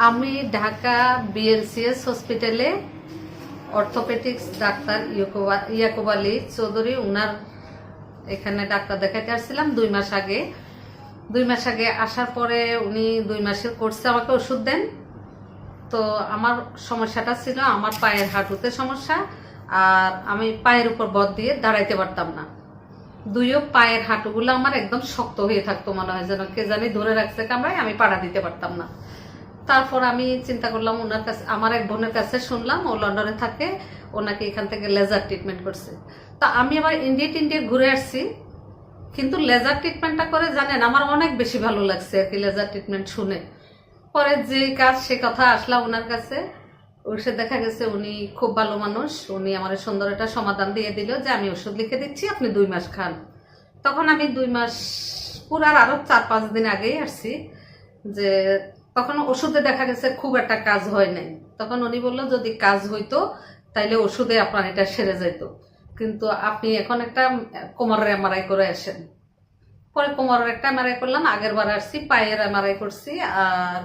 আমি ঢাকা বিএলসিএস হসপিটালে orthopaedics doctor Yakuba- Ali Chowdhury, উনার এখানে ডাক্তার দেখাতে আসছিলাম দুই মাস আগে। দুই মাস আগে আসার পরে উনি দুই মাসের কোর্সে আমাকে ওষুধ দেন। তো আমার সমস্যাটা ছিল, আমার পায়ের হাঁটুতে সমস্যা, আর আমি পায়ের উপর বদ দিয়ে দাঁড়াইতে পারতাম না। দুইও পায়ের হাঁটুগুলো আমার একদম শক্ত হয়ে থাকতো মনে হয় যেন, কে জানি ধরে রাখছে কামড়ায়, আমি পাড়া দিতে পারতাম না। তারপর আমি চিন্তা করলাম ওনার কাছে, আমার এক বোনের কাছে শুনলাম, ও লন্ডনে থাকে ওনাকে এখান থেকে লেজার ট্রিটমেন্ট করছে। তা আমি আবার ইন্ডিয়া টিন্ডিয়া ঘুরে আসছি, কিন্তু লেজার ট্রিটমেন্টটা করে জানেন, আমার অনেক বেশি ভালো লাগছে আর কি লেজার ট্রিটমেন্ট শুনে। পরে যে কাজ, সে কথা আসলাম ওনার কাছে ওষুধ দেখা গেছে উনি খুব ভালো মানুষ, উনি আমার সুন্দর একটা সমাধান দিয়ে দিল যে আমি ওষুধ লিখে দিচ্ছি, আপনি দুই মাস খান। তখন আমি দুই মাস, পুরার আরও চার পাঁচ দিন আগেই আসছি যে তখন ওষুধে দেখা গেছে খুব একটা কাজ হয় নাই। তখন উনি বলল, যদি কাজ হইতো, তাইলে ওষুধে আপনার এটা সেরে যেত কিন্তু আপনি এখন একটা কোমরের এমআরআই করে আসেন। পরে কোমরের একটা এমআরআই করলাম, আগের বার আসছি, পায়ের এমআরআই করছি আর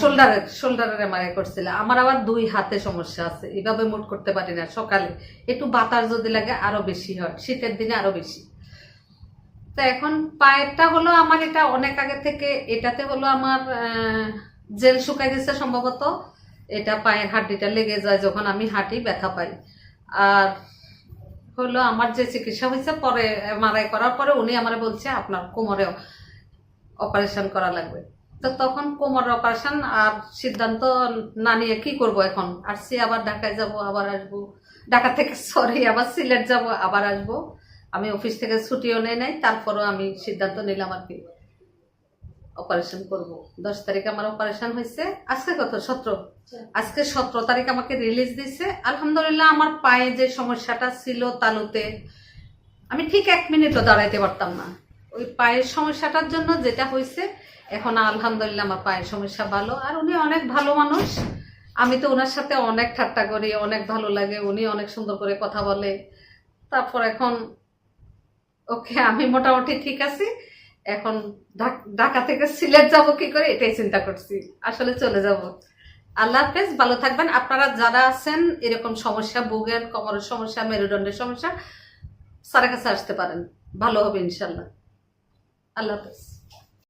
শোল্ডারের শোল্ডারের এমআরআই করছিল। আমার আবার দুই হাতে সমস্যা আছে, এভাবে মুট করতে পারি না সকালে। একটু বাতাস যদি লাগে, আরও বেশি হয়। শীতের দিনে আরও বেশি। তো এখন পায়েরটা হলো আমার এটা অনেক আগে থেকে, এটাতে হলো আমার জেল শুকাই গেছে সম্ভবত। এটা পায়ের হাড্ডিটা লেগে যায় যখন আমি হাঁটি, ব্যথা পাই। আর হলো আমার যে চিকিৎসা হয়েছে পরে মারাই করার পরে উনি আমার বলছে, আপনার কোমরে অপারেশন করা লাগবে। তো তখন কোমরের অপারেশন আর সিদ্ধান্ত না নিয়ে কি করব এখন? আর সে আবার ঢাকায় যাব, আবার আসব। ঢাকা থেকে সরি আবার সিলেট যাব, আবার আসব। আমি অফিস থেকে ছুটিও নেই নাই, তারপরও আমি সিদ্ধান্ত নিলাম আর কি। অপারেশন করব। দশ তারিখ আমার অপারেশন হয়েছে। আজকে কত? সতেরো। আজকে সতেরো তারিখ আমাকে রিলিজ দিছে। আলহামদুলিল্লাহ আমার পায়ে যে সমস্যাটা ছিল তালুতে, আমি ঠিক এক মিনিটও দাঁড়াইতে পারতাম না। ওই পায়ের সমস্যাটার জন্য যেটা হয়েছে, এখন আলহামদুলিল্লাহ আমার পায়ের সমস্যা ভালো। আর উনি অনেক ভালো মানুষ। আমি তো ওনার সাথে অনেক ঠাট্টা করি, অনেক ভালো লাগে, উনি অনেক সুন্দর করে কথা বলে। তারপর এখন ওকে, আমি মোটামুটি ঠিক আছি। এখন ঢাক- থেকে সিলেট যাব কি করে, এটাই চিন্তা করছি। আসলে চলে যাব। আল্লাহ হাফেজ, ভালো থাকবেন। আপনারা যারা আছেন, এরকম সমস্যা বুগের কোমরের সমস্যা, মেরুদণ্ডের সমস্যা সারা কাছে আসতে পারেন। ভালো হবে ইনশাল্লাহ। আল্লাহ হাফেজ।